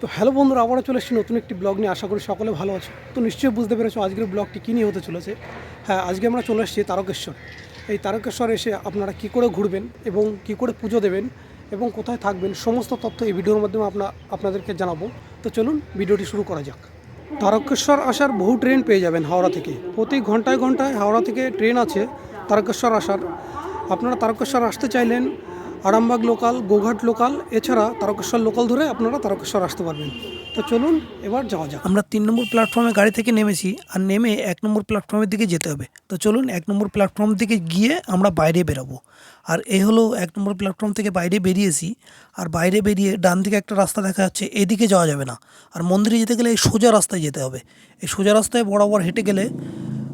তো হ্যালো বন্ধুরা, আবারও চলে এসেছি নতুন একটি ব্লগ নিয়ে। আশা করি সকলে ভালো আছো। তো নিশ্চয়ই বুঝতে পেরেছ আজকের ব্লগটি কী নিয়ে হতে চলেছে। হ্যাঁ আজকে আমরা চলে এসেছি তারকেশ্বর। এই তারকেশ্বর এসে আপনারা কী করে ঘুরবেন এবং কী করে পুজো দেবেন এবং কোথায় থাকবেন, সমস্ত তথ্য এই ভিডিওর মাধ্যমে আপনা, আপনাদেরকে জানাব। তো চলুন ভিডিওটি শুরু করা যাক। তারকেশ্বর আসার বহু ট্রেন পেয়ে যাবেন হাওড়া থেকে। প্রতি ঘন্টায় ঘন্টায় হাওড়া থেকে ট্রেন আছে তারকেশ্বর আসার। আপনারা তারকেশ্বর আসতে চাইলেন আরামবাগ লোকাল, গোঘাট লোকাল, এছাড়া তারকেশ্বর লোকাল ধরে আপনারা তারকেশ্বর আসতে পারবেন। তো চলুন এবার যাওয়া যাক। আমরা তিন নম্বর প্ল্যাটফর্মে গাড়ি থেকে নেমেছি আর নেমে এক নম্বর প্ল্যাটফর্মের দিকে যেতে হবে। তো চলুন এক নম্বর প্ল্যাটফর্ম থেকে গিয়ে আমরা বাইরে বেরোবো। আর এ হলো এক নম্বর প্ল্যাটফর্ম থেকে বাইরে বেরিয়েছি আর বাইরে বেরিয়ে ডান দিকে একটা রাস্তা দেখা যাচ্ছে, এদিকে যাওয়া যাবে না। আর মন্দিরে যেতে গেলে এই সোজা রাস্তায় যেতে হবে। এই সোজা রাস্তায় বরাবর হেঁটে গেলে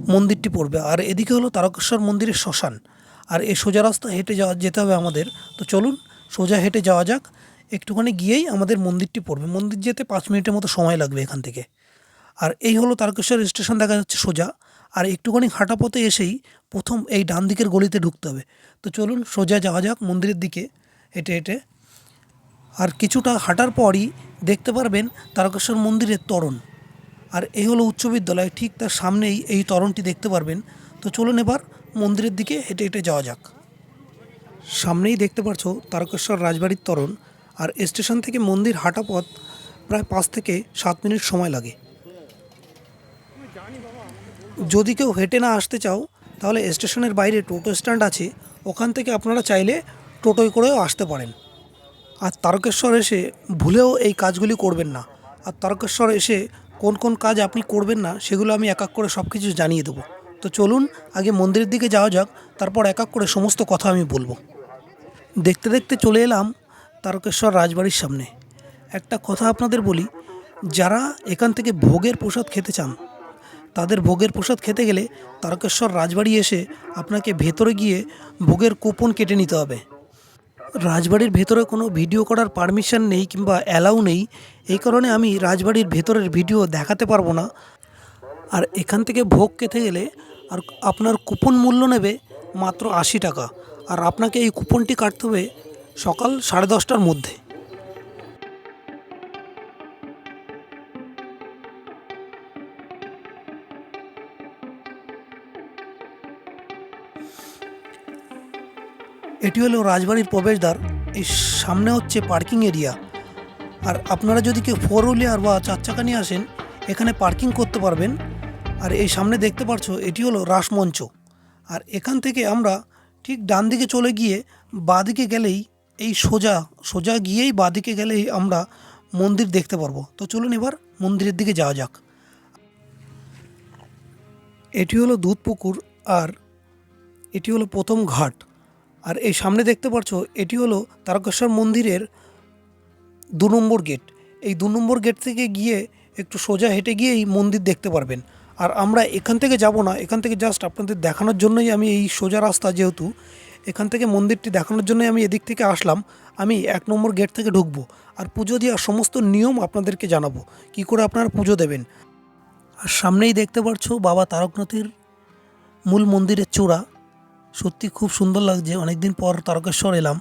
মন্দিরটি পড়বে। আর এদিকে হলো তারকেশ্বর মন্দিরের শ্মশান। আর এই সোজা রাস্তা হেঁটে যাওয়া যেতে হবে আমাদের। তো চলুন সোজা হেঁটে যাওয়া যাক। একটুখানি গিয়েই আমাদের মন্দিরটি পড়বে। মন্দির যেতে পাঁচ মিনিটের মতো সময় লাগবে এখান থেকে। আর এই হলো তারকেশ্বর স্টেশন, দেখা যাচ্ছে সোজা। আর একটুখানি হাঁটা পথে এসেই প্রথম এই ডান দিকের গলিতে ঢুকতে হবে। তো চলুন সোজা যাওয়া যাক মন্দিরের দিকে, হেঁটে হেঁটে। আর কিছুটা হাঁটার পরই দেখতে পারবেন তারকেশ্বর মন্দিরের তরণ। আর এই হলো উচ্চ বিদ্যালয়, ঠিক তার সামনেই এই তরণটি দেখতে পারবেন। তো চলুন এবার মন্দিরের দিকে হেঁটে হেঁটে যাওয়া যাক। সামনেই দেখতে পারছ তারকেশ্বর রাজবাড়ির তরণ আর স্টেশন থেকে মন্দির হাঁটা পথ প্রায় পাঁচ থেকে সাত মিনিট সময় লাগে। যদি কেউ হেঁটে না আসতে চাও, তাহলে স্টেশনের বাইরে টোটো স্ট্যান্ড আছে, ওখান থেকে আপনারা চাইলে টোটোয় করেও আসতে পারেন। আর তারকেশ্বর এসে ভুলেও এই কাজগুলি করবেন না। আর তারকেশ্বর এসে কোন কোন কাজ আপনি করবেন না, সেগুলো আমি এক এক করে সব কিছু জানিয়ে দেবো। তো চলুন আগে মন্দিরের দিকে যাওয়া যাক, তারপর এক এক করে সমস্ত কথা আমি বলব। দেখতে দেখতে চলে এলাম তারকেশ্বর রাজবাড়ির সামনে। একটা কথা আপনাদের বলি, যারা এখান থেকে ভোগের প্রসাদ খেতে চান, তাদের ভোগের প্রসাদ খেতে গেলে তারকেশ্বর রাজবাড়ি এসে আপনাকে ভেতরে গিয়ে ভোগের কুপন কেটে নিতে হবে। রাজবাড়ির ভেতরে কোনো ভিডিও করার পারমিশন নেই কিংবা অ্যালাউ নেই, এই কারণে আমি রাজবাড়ির ভেতরের ভিডিও দেখাতে পারব না। আর এখান থেকে ভোগ খেতে গেলে আর আপনার কুপন মূল্য নেবে মাত্র আশি টাকা। আর আপনাকে এই কুপনটি কাটতে হবে সকাল সাড়ে দশটার মধ্যে। এটি হলো রাজবাড়ির প্রবেশদ্বার। এই সামনে হচ্ছে পার্কিং এরিয়া। আর আপনারা যদি কেউ ফোর হুইলার বা চার চাকা নিয়ে আসেন, এখানে পার্কিং করতে পারবেন। আর এই সামনে দেখতে পাচ্ছ এটি হলো রাসমঞ্চ। আর এখান থেকে আমরা ঠিক ডান দিকে চলে গিয়ে বাঁদিকে গেলেই এই সোজা সোজা গিয়েই বাঁদিকে গেলেই আমরা মন্দির দেখতে পারব। তো চলুন এবার মন্দিরের দিকে যাওয়া যাক। এটি হলো দুধ পুকুর আর এটি হলো প্রথম ঘাট। আর এই সামনে দেখতে পাচ্ছ এটি হলো তারকেশ্বর মন্দিরের দু নম্বর গেট। এই দু নম্বর গেট থেকে গিয়ে একটু সোজা হেঁটে গিয়েই মন্দির দেখতে পারবেন। আর আমরা এখান থেকে যাব না, এখান থেকে জাস্ট আপনাদের দেখানোর জন্যই আমি এই সোজা রাস্তা যেহেতু, এখান থেকে মন্দিরটি দেখানোর জন্যই আমি এদিক থেকে আসলাম, আমি এক নম্বর গেট থেকে ঢুকবো আর পুজো দেওয়ার সমস্ত নিয়ম আপনাদেরকে জানাব, কি করে আপনারা পুজো দেবেন। আর সামনেই দেখতে পাচ্ছ বাবা তারকনাথের মূল মন্দিরের চূড়া, সত্যি খুব সুন্দর লাগছে, অনেকদিন পর তারকেশ্বর এলাম।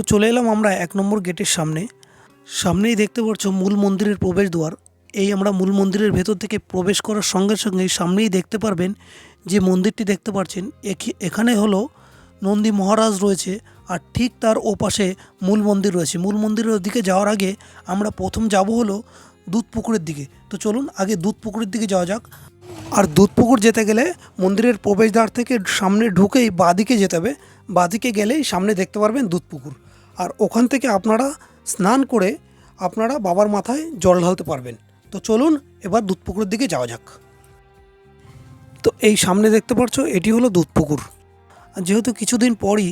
তো চলে এলাম আমরা এক নম্বর গেটের সামনে। সামনেই দেখতে পাচ্ছ মূল মন্দিরের প্রবেশদ্বার। এই আমরা মূল মন্দিরের ভেতর থেকে প্রবেশ করার সঙ্গে সঙ্গে সামনেই দেখতে পারবেন যে মন্দিরটি দেখতে পাচ্ছেন। এখি- এখানে হলো নন্দী মহারাজ রয়েছে আর ঠিক তার ওপাশে মূল মন্দির রয়েছে। মূল মন্দিরের দিকে যাওয়ার আগে আমরা প্রথম যাব হলো দুধ পুকুরের দিকে। তো চলুন আগে দুধ পুকুরের দিকে যাওয়া যাক। আর দুধ পুকুর যেতে গেলে মন্দিরের প্রবেশদ্বার থেকে সামনে ঢুকেই বাঁদিকে যেতে হবে। বাঁদিকে গেলেই সামনে দেখতে পারবেন দুধ পুকুর। আর ওখান থেকে আপনারা স্নান করে আপনারা বাবার মাথায় জল ঢালতে পারবেন। তো চলুন এবার দুধ পুকুরের দিকে যাওয়া যাক। তো এই সামনে দেখতে পাচ্ছ, এটি হলো দুধ পুকুর যেহেতু কিছুদিন পরই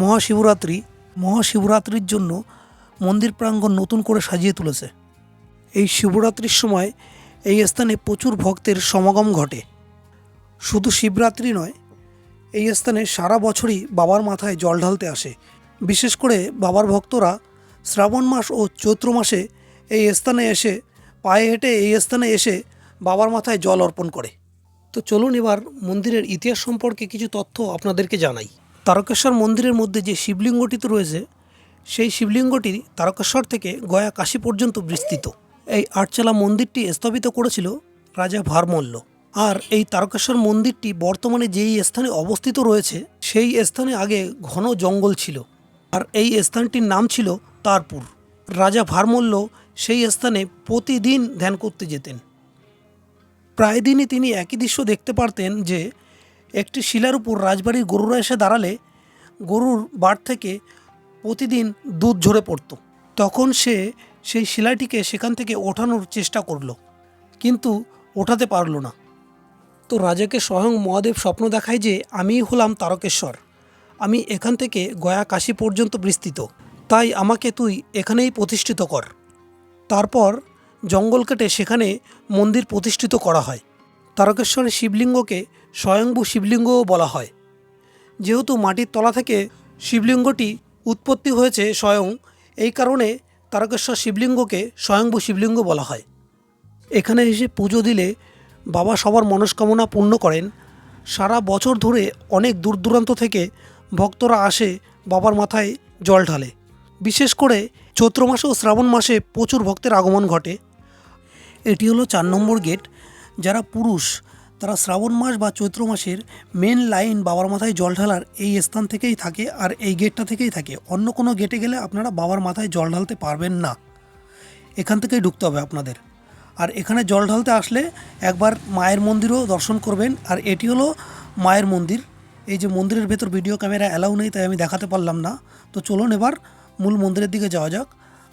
মহাশিবরাত্রি, মহাশিবরাত্রির জন্য মন্দির প্রাঙ্গণ নতুন করে সাজিয়ে তুলেছে। এই শিবরাত্রির সময় এই স্থানে প্রচুর ভক্তের সমাগম ঘটে। শুধু শিবরাত্রি নয়, এই স্থানে সারা বছরই বাবার মাথায় জল ঢালতে আসে। বিশেষ করে বাবার ভক্তরা শ্রাবণ মাস ও চৈত্র মাসে এই স্থানে এসে, পায়ে হেঁটে এই স্থানে এসে বাবার মাথায় জল অর্পণ করে। তো চলুন এবার মন্দিরের ইতিহাস সম্পর্কে কিছু তথ্য আপনাদেরকে জানাই। তারকেশ্বর মন্দিরের মধ্যে যে শিবলিঙ্গটি তো রয়েছে, সেই শিবলিঙ্গটি তারকেশ্বর থেকে গয়া কাশী পর্যন্ত বিস্তৃত। এই আটচালা মন্দিরটি স্থাপিত করেছিল রাজা ভারমল্ল। আর এই তারকেশ্বর মন্দিরটি বর্তমানে যেই স্থানে অবস্থিত রয়েছে, সেই স্থানে আগে ঘন জঙ্গল ছিল। আর এই স্থানটির নাম ছিল তারপুর। রাজা ভারমল্ল সেই স্থানে প্রতিদিন ধ্যান করতে যেতেন। প্রায় দিনই তিনি একই দৃশ্য দেখতে পারতেন যে, একটি শিলার উপর রাজবাড়ির গরুরা এসে দাঁড়ালে গরুর বাড় থেকে প্রতিদিন দুধ ঝরে পড়তো। তখন সে সেই শিলাটিকে সেখান থেকে ওঠানোর চেষ্টা করল, কিন্তু ওঠাতে পারল না। তো রাজাকে স্বয়ং মহাদেব স্বপ্ন দেখায় যে, আমিই হলাম তারকেশ্বর। আমি এখান থেকে গয়া কাশী পর্যন্ত বিস্তৃত। তাই আমাকে তুই এখানেই প্রতিষ্ঠিত কর। তারপর জঙ্গল কেটে সেখানে মন্দির প্রতিষ্ঠিত করা হয়। তারকেশ্বরের শিবলিঙ্গকে স্বয়ংভূ শিবলিঙ্গও বলা হয়। যেহেতু মাটির তলা থেকে শিবলিঙ্গটি উৎপত্তি হয়েছে স্বয়ং, এই কারণে তারকেশ্বর শিবলিঙ্গকে স্বয়ংভূ শিবলিঙ্গ বলা হয়। এখানে এসে পুজো দিলে বাবা সবার মনস্কামনা পূর্ণ করেন। সারা বছর ধরে অনেক দূর দূরান্ত থেকে ভক্তরা আসে বাবার মাথায় জল ঢালে। বিশেষ করে চৈত্র মাসে ও শ্রাবণ মাসে প্রচুর ভক্তের আগমন ঘটে। এটি হলো চার নম্বর গেট। যারা পুরুষ, তারা শ্রাবণ মাস বা চৈত্র মাসের মেন লাইন বাবার মাথায় জল ঢালার এই স্থান থেকেই থাকে আর এই গেটটা থেকেই থাকে। অন্য কোনো গেটে গেলে আপনারা বাবার মাথায় জল ঢালতে পারবেন না। এখান থেকেই ঢুকতে হবে আপনাদের। আর এখানে জল ঢালতে আসলে একবার মায়ের মন্দিরও দর্শন করবেন। আর এটি হলো মায়ের মন্দির। এই যে মন্দিরের ভেতর ভিডিও ক্যামেরা অ্যালাউ নেই, তাই আমি দেখাতে পারলাম না। তো চলুন এবার মূল মন্দিরের দিকে যাওয়া যাক।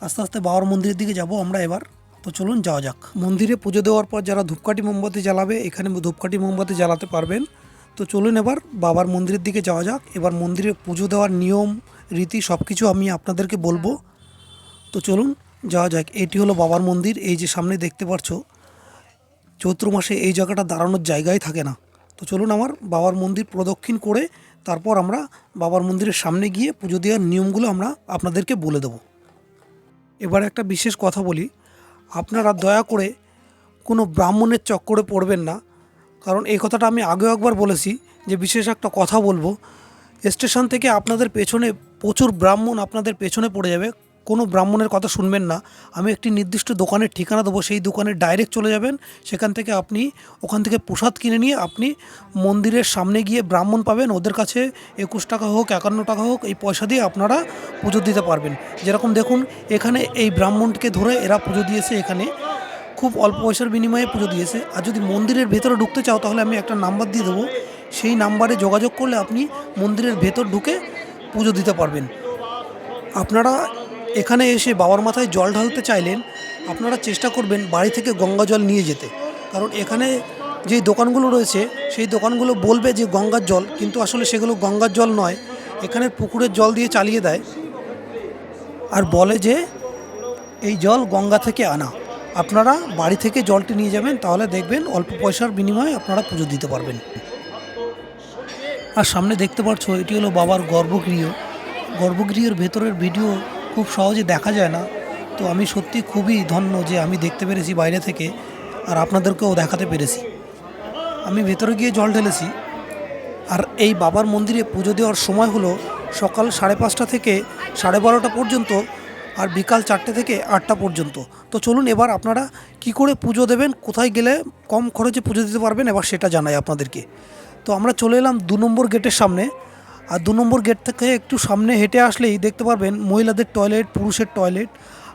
আস্তে আস্তে বাবার মন্দিরের দিকে যাব আমরা এবার। তো চলুন যাওয়া যাক। মন্দিরে পুজো দেওয়ার পর যারা ধূপকাঠি মোমবাতি জ্বালাবে, এখানে ধূপকাঠি মোমবাতি জ্বালাতে পারবেন। তো চলুন এবার বাবার মন্দিরের দিকে যাওয়া যাক। এবার মন্দিরে পুজো দেওয়ার নিয়ম, রীতি সব কিছু আমি আপনাদেরকে বলব। তো চলুন যাওয়া যাক। এটি হলো বাবার মন্দির। এই যে সামনে দেখতে পাচ্ছ, চৈত্র মাসে এই জায়গাটা দাঁড়ানোর জায়গায় থাকে না। তো চলুন আমার বাবার মন্দির প্রদক্ষিণ করে তারপর আমরা বাবার মন্দিরের সামনে গিয়ে পুজো দেওয়ার নিয়মগুলো আমরা আপনাদেরকে বলে দেবো। এবার একটা বিশেষ কথা বলি। আপনারা দয়া করে কোনো ব্রাহ্মণের চক্করে পড়বেন না। কারণ এই কথাটা আমি আগেও একবার বলেছি যে বিশেষ একটা কথা বলব। স্টেশন থেকে আপনাদের পেছনে প্রচুর ব্রাহ্মণ আপনাদের পেছনে পড়ে যাবে। কোনো ব্রাহ্মণের কথা শুনবেন না। আমি একটি নির্দিষ্ট দোকানের ঠিকানা দেবো, সেই দোকানে ডাইরেক্ট চলে যাবেন। সেখান থেকে আপনি ওখান থেকে প্রসাদ কিনে নিয়ে আপনি মন্দিরের সামনে গিয়ে ব্রাহ্মণ পাবেন। ওদের কাছে একুশ টাকা হোক, একান্ন টাকা হোক, এই পয়সা দিয়ে আপনারা পুজো দিতে পারবেন। যেরকম দেখুন, এখানে এই ব্রাহ্মণকে ধরে এরা পুজো দিয়েছে এখানে। খুব অল্প পয়সার বিনিময়ে পুজো দিয়েছে। আর যদি মন্দিরের ভেতরে ঢুকতে চাও, তাহলে আমি একটা নাম্বার দিয়ে দেবো। সেই নাম্বারে যোগাযোগ করলে আপনি মন্দিরের ভেতর ঢুকে পুজো দিতে পারবেন। আপনারা এখানে এসে বাবার মাথায় জল ঢালতে চাইলেন, আপনারা চেষ্টা করবেন বাড়ি থেকে গঙ্গা জল নিয়ে যেতে। কারণ এখানে যেই দোকানগুলো রয়েছে, সেই দোকানগুলো বলবে যে গঙ্গার জল, কিন্তু আসলে সেগুলো গঙ্গার জল নয়। এখানে পুকুরের জল দিয়ে চালিয়ে দেয় আর বলে যে, এই জল গঙ্গা থেকে আনা। আপনারা বাড়ি থেকে জলটি নিয়ে যাবেন, তাহলে দেখবেন অল্প পয়সার বিনিময়ে আপনারা পুজো দিতে পারবেন। আর সামনে দেখতে পাচ্ছ, এটি হলো বাবার গর্ভগৃহ। গর্ভগৃহের ভেতরের ভিডিও খুব সহজে দেখা যায় না। তো আমি সত্যি খুবই ধন্য যে আমি দেখতে পেরেছি বাইরে থেকে আর আপনাদেরকেও দেখাতে পেরেছি। আমি ভেতরে গিয়ে জল ঢেলেছি। আর এই বাবার মন্দিরে পুজো দেওয়ার সময় হলো সকাল সাড়ে পাঁচটা থেকে সাড়ে বারোটা পর্যন্ত আর বিকাল চারটে থেকে আটটা পর্যন্ত। তো চলুন এবার আপনারা কি করে পুজো দেবেন, কোথায় গেলে কম খরচে পুজো দিতে পারবেন, এবার সেটা জানাই আপনাদেরকে। তো আমরা চলে এলাম দু নম্বর গেটের সামনে। আর দু নম্বর গেট থেকে একটু সামনে হেঁটে আসলেই দেখতে পারবেন মহিলাদের টয়লেট, পুরুষের টয়লেট।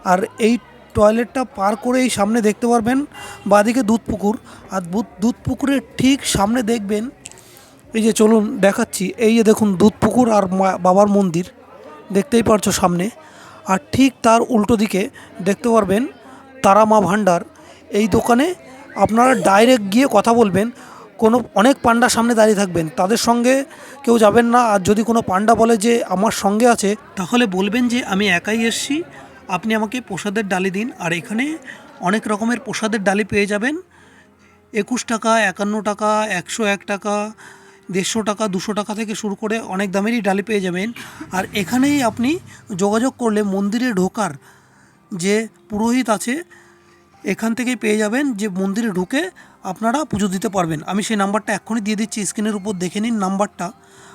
আর এই টয়লেটটা পার করেই সামনে দেখতে পারবেন বাদিকে দুধ পুকুর আর দুধ- পুকুরের ঠিক সামনে দেখবেন, এই যে চলুন দেখাচ্ছি, এই যে দেখুন দুধ পুকুর আর বাবার মন্দির, দেখতেই পারছ সামনে। আর ঠিক তার উল্টো দিকে দেখতে পারবেন তারা মা ভাণ্ডার। এই দোকানে আপনারা ডাইরেক্ট গিয়ে কথা বলবেন কোনো অনেক পান্ডা সামনে দাঁড়িয়ে থাকবেন, তাদের সঙ্গে কেউ যাবেন না। আর যদি কোনো পান্ডা বলে যে আমার সঙ্গে আছে, তাহলে বলবেন যে আমি একাই এসছি, আপনি আমাকে প্রসাদের ডালি দিন। আর এখানে অনেক রকমের প্রসাদের ডালি পেয়ে যাবেন। একুশ টাকা, একান্ন টাকা, একশো এক টাকা, দেড়শো টাকা, দুশো টাকা থেকে শুরু করে অনেক দামেরই ডালি পেয়ে যাবেন। আর এখানেই আপনি যোগাযোগ করলে মন্দিরে ঢোকার যে পুরোহিত আছে, এখান থেকেই পেয়ে যাবেন যে মন্দিরে ঢুকে আপনারা পুজো দিতে পারবেন। আমি সেই নাম্বারটা এক্ষুনি দিয়ে দিচ্ছি, স্ক্রিনের উপর দেখে নিন নাম্বারটা।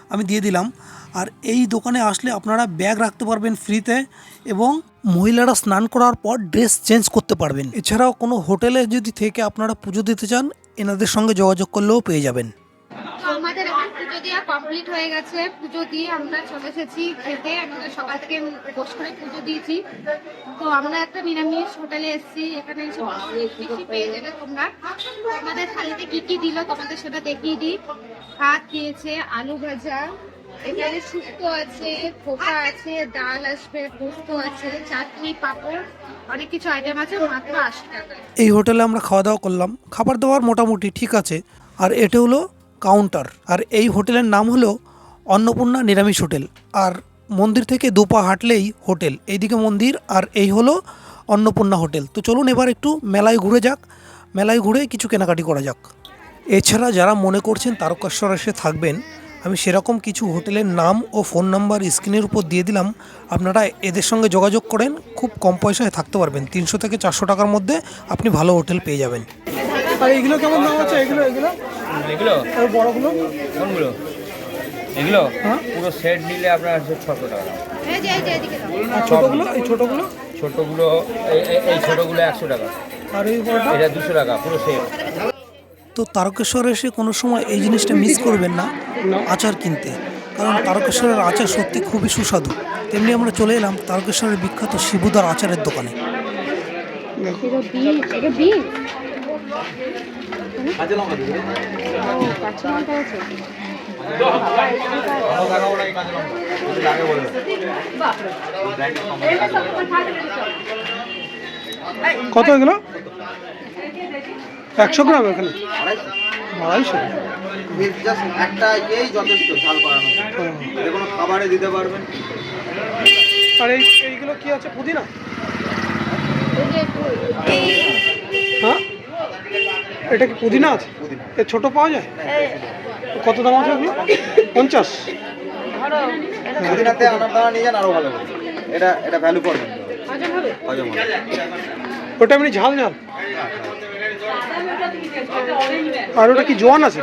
আমি দিয়ে দিলাম। আর এই দোকানে আসলে আপনারা ব্যাগ রাখতে পারবেন ফ্রিতে এবং মহিলারা স্নান করার পর ড্রেস চেঞ্জ করতে পারবেন। এছাড়াও কোনো হোটেলে যদি থেকে আপনারা পুজো দিতে চান, এনাদের সঙ্গে যোগাযোগ করলেও পেয়ে যাবেন। পুজো দেওয়া কমপ্লিট হয়ে গেছে। পুজো দিয়ে আমরা চলে এসেছি খেতে। আমরা সকাল থেকে বস করে পুজো দিয়েছি। তো আমরা একটা নিরামিষ হোটেলে এসেছি। এখানে পেয়ে যাবে তোমরা। আমাদের থালিতে কি কি দিল তোমাদের সেটা দেখিয়ে দিই। ভাত দিয়েছে আলু ভাজা। এখানে শুক্তো আছে খোকা আছে ডাল আসবে পোস্ত আছে চাটনি পাঁপড় অনেক কিছু আইটেম আছে মাত্র আশি টাকা এই হোটেলে আমরা খাওয়া দাওয়া করলাম। খাবার দাবার মোটামুটি ঠিক আছে। আর এটা হলো কাউন্টার। আর এই হোটেলের নাম হলো অন্নপূর্ণা নিরামিষ হোটেল। আর মন্দির থেকে দুপা হাঁটলেই হোটেল। এইদিকে মন্দির আর এই হলো অন্নপূর্ণা হোটেল। তো চলুন এবার একটু মেলায় ঘুরে যাক। মেলায় ঘুরে কিছু কেনাকাটি করা যাক। এছাড়া যারা মনে করছেন তারকেশ্বর এসে থাকবেন, আমি সেরকম কিছু হোটেলের নাম ও ফোন নাম্বার স্ক্রিনের উপর দিয়ে দিলাম। আপনারা এদের সঙ্গে যোগাযোগ করেন, খুব কম পয়সায় থাকতে পারবেন। তিনশো থেকে চারশো টাকার মধ্যে আপনি ভালো হোটেল পেয়ে যাবেন। আর এইগুলো কেমন দাম আছে? এগুলো এগুলো? এগুলো? আর বড়গুলো? কোনগুলো? এগুলো? হ্যাঁ। পুরো সেট নিলে আপনার হচ্ছে ছশো টাকা। ছোটোগুলো? এই ছোটোগুলো? ছোটোগুলো এই- ছোটোগুলো একশো টাকা। আর এই বড়টা? এটা দুশো টাকা পুরো সেট তো তারকেশ্বর এসে কোনো সময় এই জিনিসটা মিস করবেন না? আচার কিনতে। কারণ তারকেশ্বরের আচার সত্যি খুবই সুস্বাদু। তেমনি আমরা চলে এলাম তারকেশ্বরের বিখ্যাত শিবুদার আচারের দোকানে। এটা বিট এটা কাঁচা লঙ্কা আছে। কত এগুলো? একশো গ্রাম এখানে। আড়াইশো? জাস্ট একটা ইয়েই যথেষ্ট ঝাল করানো। যে কোনো খাবারে দিতে পারবেন। আর এইগুলো কি আছে? পুদিনা? এই যে এই হ্যাঁ এটা কি পুদিনা আছে? এ ছোট পাওয়া যায়? কত দাম আছে এগুলো? পঞ্চাশ। পুদিনাতে আনার দানা নিয়ে যান আরও ভালো এটা এটা ভ্যালু হবে? ওটা এমনি ঝাল ঝাল। আর ওটা কি জোয়ান আছে?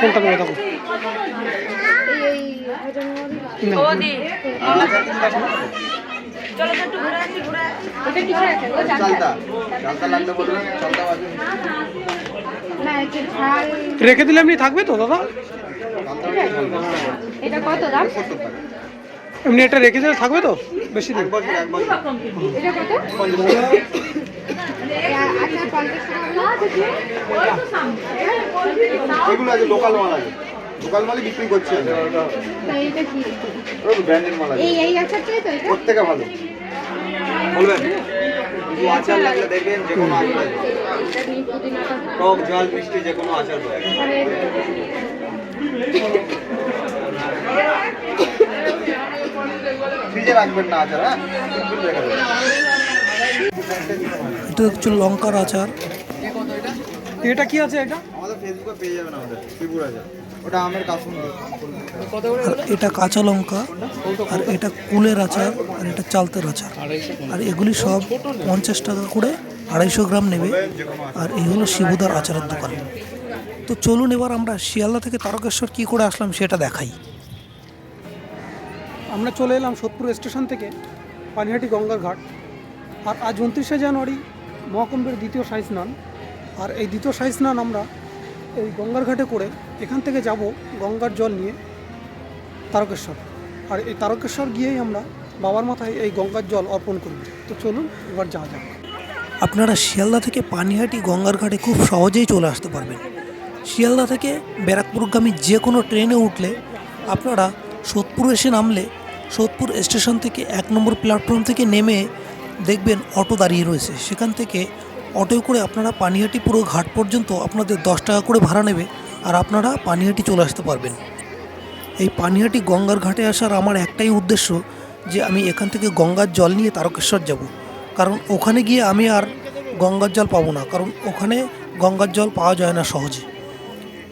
কোনটা করে দেখো এই কিছু আছে? ও চালতা চালতা লাগলে চালতা না ঝাল। রেখে দিলে এমনি থাকবে তো দাদা? এটা কত দাম? এমনি এটা রেখে দিলে থাকবে তো বেশি দিন। এটা কত? আচ্ছা পঞ্চাশ টাকা। এগুলো আছে লোকাল মাল আছে। লোকাল মালই বিক্রি করছি। ব্র্যান্ডেড মাল আছে। প্রত্যেকে ভালো বলবেন? কিছু আচার লাগলে দেখবেন যে কোনো আচার টক ঝাল মিষ্টি যে কোনো আচার ফ্রিজে রাখবেন না আচার হ্যাঁ? এটা হচ্ছে লঙ্কার আচার। এটা কি আছে এটা? আমাদের ফেসবুকে পেয়ে যাবেন আমাদের শিবুর আচার। ওটা আমের কাসুন্দি আর এটা কাঁচা লঙ্কা আর এটা কুলের আচার আর এটা চালতের আচার। আর এগুলি সব পঞ্চাশ টাকা করে আড়াইশো গ্রাম নেবে আর এই হলো শিবুদার আচারের দোকান। তো চলুন এবার আমরা শিয়ালদা থেকে তারকেশ্বর কী করে আসলাম সেটা দেখাই। আমরা চলে এলাম সোদপুর স্টেশন থেকে পানিহাটি গঙ্গার ঘাট। আর আজ উনত্রিশে জানুয়ারি মহাকুম্ভের দ্বিতীয় সাই স্নান আর এই দ্বিতীয় সাই স্নান আমরা এই গঙ্গার ঘাটে করে এখান থেকে যাব গঙ্গার জল নিয়ে তারকেশ্বর। আর এই তারকেশ্বর গিয়েই আমরা বাবার মাথায় এই গঙ্গার জল অর্পণ করব। তো চলুন এবার যা যাক। আপনারা শিয়ালদা থেকে পানিহাটি গঙ্গার ঘাটে খুব সহজেই চলে আসতে পারবেন। শিয়ালদা থেকে ব্যারাকপুরগামী যে কোনো ট্রেনে উঠলে আপনারা সোদপুর এসে নামলে সোদপুর স্টেশন থেকে এক নম্বর প্ল্যাটফর্ম থেকে নেমে দেখবেন অটো দাঁড়িয়ে রয়েছে। সেখান থেকে অটোয় করে আপনারা পানিহাটি পুরো ঘাট পর্যন্ত আপনাদের দশ টাকা করে ভাড়া নেবে আর আপনারা পানিহাটি চলে আসতে পারবেন। এই পানিহাটি গঙ্গার ঘাটে আসার আমার একটাই উদ্দেশ্য যে আমি এখান থেকে গঙ্গার জল নিয়ে তারকেশ্বর যাব। কারণ ওখানে গিয়ে আমি আর গঙ্গার জল পাবো না, কারণ ওখানে গঙ্গার জল পাওয়া যায় না সহজে।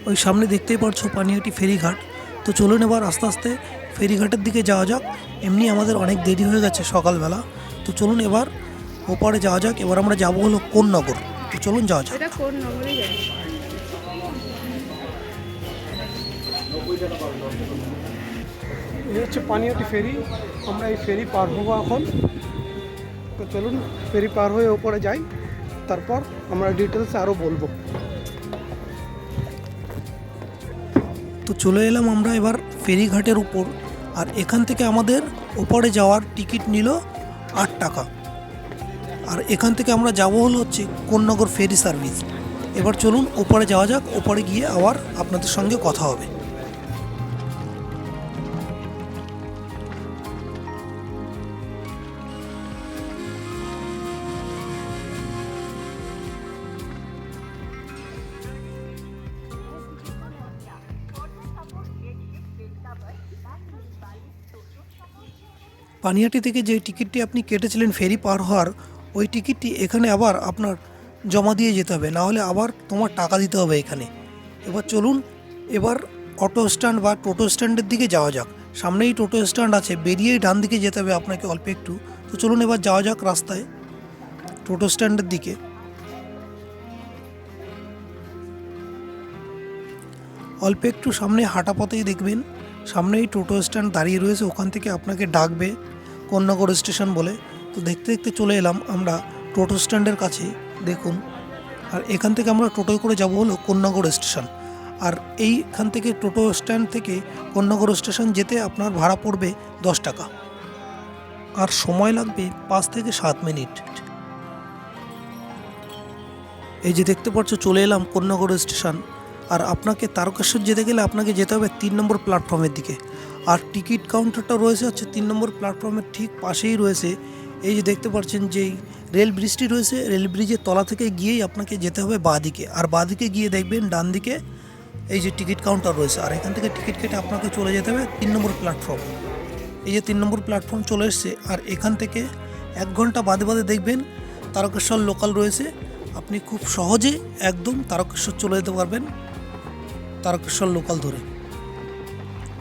ওই সামনে দেখতেই পারছ পানিহাটি ফেরিঘাট। তো চলুন এবার আস্তে আস্তে ফেরিঘাটের দিকে যাওয়া যাক। এমনি আমাদের অনেক দেরি হয়ে গেছে সকালবেলা। তো চলুন এবার ওপারে যাওয়া যাক এবার আমরা যাব হলো কোন নগর তো চলুন যাওয়া যাক। এই হচ্ছে পানীয়টি ফেরি। আমরা এই ফেরি পার হব এখন। তো চলুন ফেরি পার হয়ে ওপরে যাই। তারপর আমরা ডিটেলসে আরও বলব। তো চলে এলাম আমরা এবার ফেরিঘাটের উপর। আর এখান থেকে আমাদের ওপরে যাওয়ার টিকিট নিল আট টাকা। আর এখান থেকে আমরা যাব হলো হচ্ছে কোন্নগর ফেরি সার্ভিস। এবার চলুন ওপারে যাওয়া যাক, ওপারে গিয়ে আবার আপনাদের সঙ্গে কথা হবে। পানিয়াটি থেকে যে টিকিটটি আপনি কেটেছিলেন ফেরি পার হওয়ার ওই টিকিটটি এখানে আবার আপনার জমা দিয়ে যেতে হবে না হলে আবার তোমার টাকা দিতে হবে এখানে। এবার চলুন, এবার অটো স্ট্যান্ড বা টোটো স্ট্যান্ডের দিকে যাওয়া যাক। সামনেই টোটো স্ট্যান্ড আছে বেরিয়েই ডান দিকে যেতে হবে আপনাকে অল্প একটু। তো চলুন এবার যাওয়া যাক রাস্তায়, টোটো স্ট্যান্ডের দিকে। অল্প একটু সামনে হাঁটা পথেই দেখবেন, সামনেই টোটো স্ট্যান্ড দাঁড়িয়ে রয়েছে, ওখান থেকে আপনাকে ডাকবে কন্যাগর স্টেশন বলে। তো দেখতে দেখতে চলে এলাম আমরা টোটো স্ট্যান্ডের কাছে, দেখুন। আর এখান থেকে আমরা টোটোয় করে যাব হলো কন্যাগর স্টেশন। আর এইখান থেকে টোটো স্ট্যান্ড থেকে কন্যাগর স্টেশন যেতে আপনার ভাড়া পড়বে দশ টাকা। আর সময় লাগবে পাঁচ থেকে সাত মিনিট। এই যে দেখতে পাচ্ছ, চলে এলাম কন্যাগর স্টেশন। আর আপনাকে তারকেশ্বর যেতে গেলে আপনাকে যেতে হবে তিন নম্বর প্ল্যাটফর্মের দিকে। আর টিকিট কাউন্টারটা রয়েছে হচ্ছে তিন নম্বর প্ল্যাটফর্মের ঠিক পাশেই রয়েছে এই যে দেখতে পাচ্ছেন যেই রেল ব্রিজটি রয়েছে, রেল ব্রিজের তলা থেকে গিয়েই আপনাকে যেতে হবে বাঁদিকে। আর বাঁদিকে গিয়ে দেখবেন ডান দিকে এই যে টিকিট কাউন্টার রয়েছে, আর এখান থেকে টিকিট কেটে আপনাকে চলে যেতে হবে তিন নম্বর প্ল্যাটফর্ম। এই যে তিন নম্বর প্ল্যাটফর্ম চলে এসছে, আর এখান থেকে এক ঘণ্টা বাদে বাদে দেখবেন তারকেশ্বর লোকাল রয়েছে। আপনি খুব সহজে একদম তারকেশ্বর চলে যেতে পারবেন তারকেশ্বর লোকাল ধরে।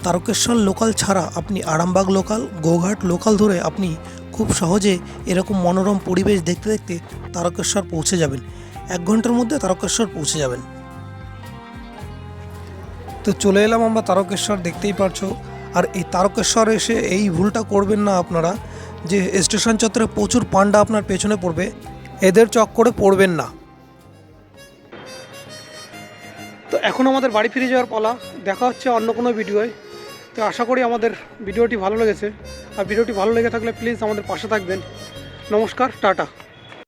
তারকেশ্বর লোকাল ছাড়া আপনি আরামবাগ লোকাল, গোঘাট লোকাল ধরে আপনি খুব সহজে এরকম মনোরম পরিবেশ দেখতে দেখতে তারকেশ্বর পৌঁছে যাবেন। এক ঘণ্টার মধ্যে তারকেশ্বর পৌঁছে যাবেন। তো চলে এলাম আমরা তারকেশ্বর, দেখতেই পারছ। আর এই তারকেশ্বর এসে এই ভুলটা করবেন না আপনারা, যে স্টেশন চত্বরে প্রচুর পান্ডা আপনার পেছনে পড়বে, এদের চক্করে পড়বেন না। তো এখন আমাদের বাড়ি ফিরে যাওয়ার পালা, দেখা হচ্ছে অন্য কোনো ভিডিওয়। তো আশা করি আমাদের ভিডিওটি ভালো লেগেছে। আর ভিডিওটি ভালো লেগে থাকলে প্লিজ আমাদের পাশে থাকবেন। নমস্কার, টাটা।